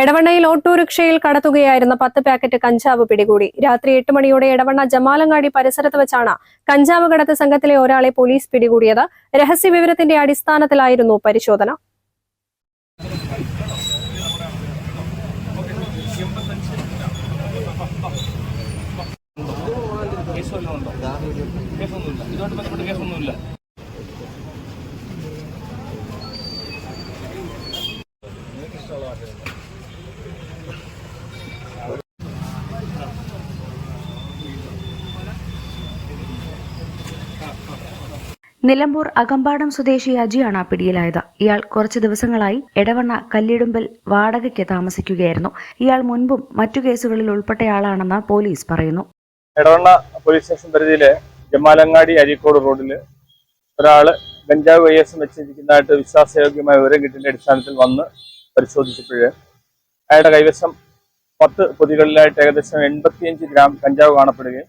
എടവണ്ണയിൽ ഓട്ടോറിക്ഷയിൽ കടത്തുകയായിരുന്ന പത്ത് പാക്കറ്റ് കഞ്ചാവ് പിടികൂടി. രാത്രി എട്ട് മണിയോടെ എടവണ്ണ ജമാലങ്ങാടി പരിസരത്ത് വെച്ചാണ് കഞ്ചാവ് കടത്ത് സംഘത്തിലെ ഒരാളെ പോലീസ് പിടികൂടിയത്. രഹസ്യവിവരത്തിന്റെ അടിസ്ഥാനത്തിലായിരുന്നു പരിശോധന. നിലമ്പൂർ അകമ്പാടം സ്വദേശി അജിയാണ് പിടിയിലായത്. ഇയാൾ കുറച്ചു ദിവസങ്ങളായി എടവണ്ണ കല്ലിടുമ്പിൽ വാടകയ്ക്ക് താമസിക്കുകയായിരുന്നു. ഇയാൾ മുൻപും മറ്റു കേസുകളിൽ ഉൾപ്പെട്ടയാളാണെന്ന് പോലീസ് പറയുന്നു. എടവണ്ണ പോലീസ് സ്റ്റേഷൻ പരിധിയിലെ ജമാലങ്ങാടി അരീക്കോട് റോഡിൽ ഒരാൾ ഗഞ്ചാവ് കൈവശം വെച്ചിരിക്കുന്നതായിട്ട് വിശ്വാസയോഗ്യമായ വിവരം കിട്ടിന്റെ അടിസ്ഥാനത്തിൽ വന്ന് പരിശോധിച്ചപ്പോൾ അയാളുടെ കൈവശം പത്ത് പൊതികളിലായിട്ട് ഏകദേശം എൺപത്തിയഞ്ച് ഗ്രാം കഞ്ചാവ് കാണപ്പെടുകയും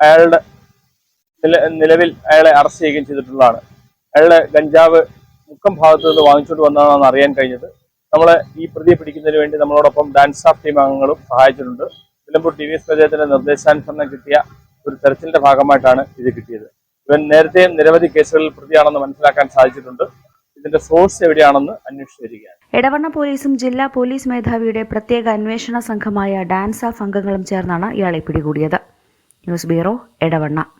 അയാളുടെ നിലവിൽ അയാളെ അറസ്റ്റ് ചെയ്യുകയും ചെയ്തിട്ടുള്ളതാണ്. അയാളുടെ കഞ്ചാവ് മുക്കം ഭാഗത്തു നിന്ന് വാങ്ങിച്ചുകൊണ്ട് വന്നതാണെന്ന് അറിയാൻ കഴിഞ്ഞത്. നമ്മളെ ഈ പ്രതിയെ പിടിക്കുന്നതിന് വേണ്ടി നമ്മളോടൊപ്പം ഡാൻസ് സ്റ്റാഫ് ടീം അംഗങ്ങളും സഹായിച്ചിട്ടുണ്ട്. നിലമ്പൂർ ടി വി എസ് പ്രദേശത്തിന്റെ നിർദ്ദേശാനുസരണം കിട്ടിയ ഒരു തെരച്ചിലിന്റെ ഭാഗമായിട്ടാണ് ഇത് കിട്ടിയത്. ഇവൻ നേരത്തെയും നിരവധി കേസുകളിൽ പ്രതിയാണെന്ന് മനസ്സിലാക്കാൻ സാധിച്ചിട്ടുണ്ട്. ഇതിന്റെ സോഴ്സ് എവിടെയാണെന്ന് അന്വേഷിച്ചു എടവണ്ണ പോലീസും ജില്ലാ പോലീസ് മേധാവിയുടെ പ്രത്യേക അന്വേഷണ സംഘമായ ഡാൻസ് ഓഫ് അംഗങ്ങളും ചേർന്നാണ് ഇയാളെ പിടികൂടിയത്. News bureau Edavanna.